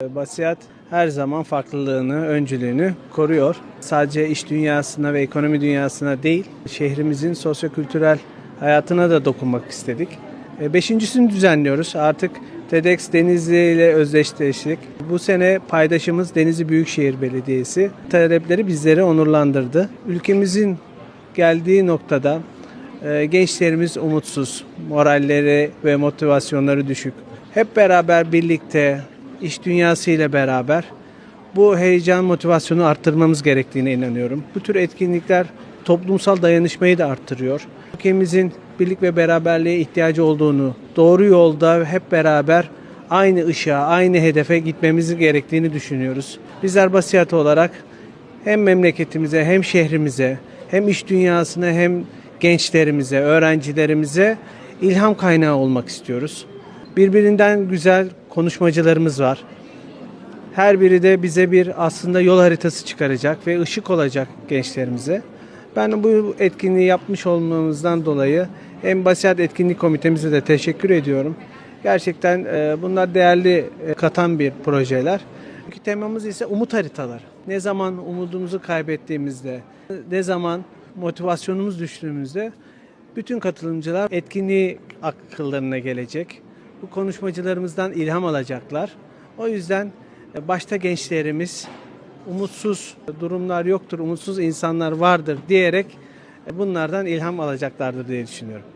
Basiyat her zaman farklılığını, öncülüğünü koruyor. Sadece iş dünyasına ve ekonomi dünyasına değil, şehrimizin sosyokültürel hayatına da dokunmak istedik. E, Beşincisini düzenliyoruz. Artık TEDx Denizli ile özdeşleştik. Bu sene paydaşımız Denizli Büyükşehir Belediyesi. Talepleri bizleri onurlandırdı. Ülkemizin geldiği noktada e, gençlerimiz umutsuz, moralleri ve motivasyonları düşük. Hep beraber birlikte iş dünyası ile beraber bu heyecan motivasyonu arttırmamız gerektiğine inanıyorum. Bu tür etkinlikler toplumsal dayanışmayı da arttırıyor. Ülkemizin birlik ve beraberliğe ihtiyacı olduğunu, doğru yolda hep beraber aynı ışığa, aynı hedefe gitmemiz gerektiğini düşünüyoruz. Bizler Basiyat olarak hem memleketimize hem şehrimize hem iş dünyasına hem gençlerimize, öğrencilerimize ilham kaynağı olmak istiyoruz. Birbirinden güzel konuşmacılarımız var. Her biri de bize bir aslında yol haritası çıkaracak ve ışık olacak gençlerimize. Ben bu etkinliği yapmış olmamızdan dolayı hem Basiyat Etkinlik Komitemize de teşekkür ediyorum. Gerçekten e, bunlar değerli e, katan bir projeler. Çünkü temamız ise umut haritaları. Ne zaman umudumuzu kaybettiğimizde, ne zaman motivasyonumuz düştüğümüzde bütün katılımcılar etkinliği akıllarına gelecek. Bu konuşmacılarımızdan ilham alacaklar. O yüzden e, başta gençlerimiz umutsuz durumlar yoktur, umutsuz insanlar vardır diyerek e, bunlardan ilham alacaklardır diye düşünüyorum.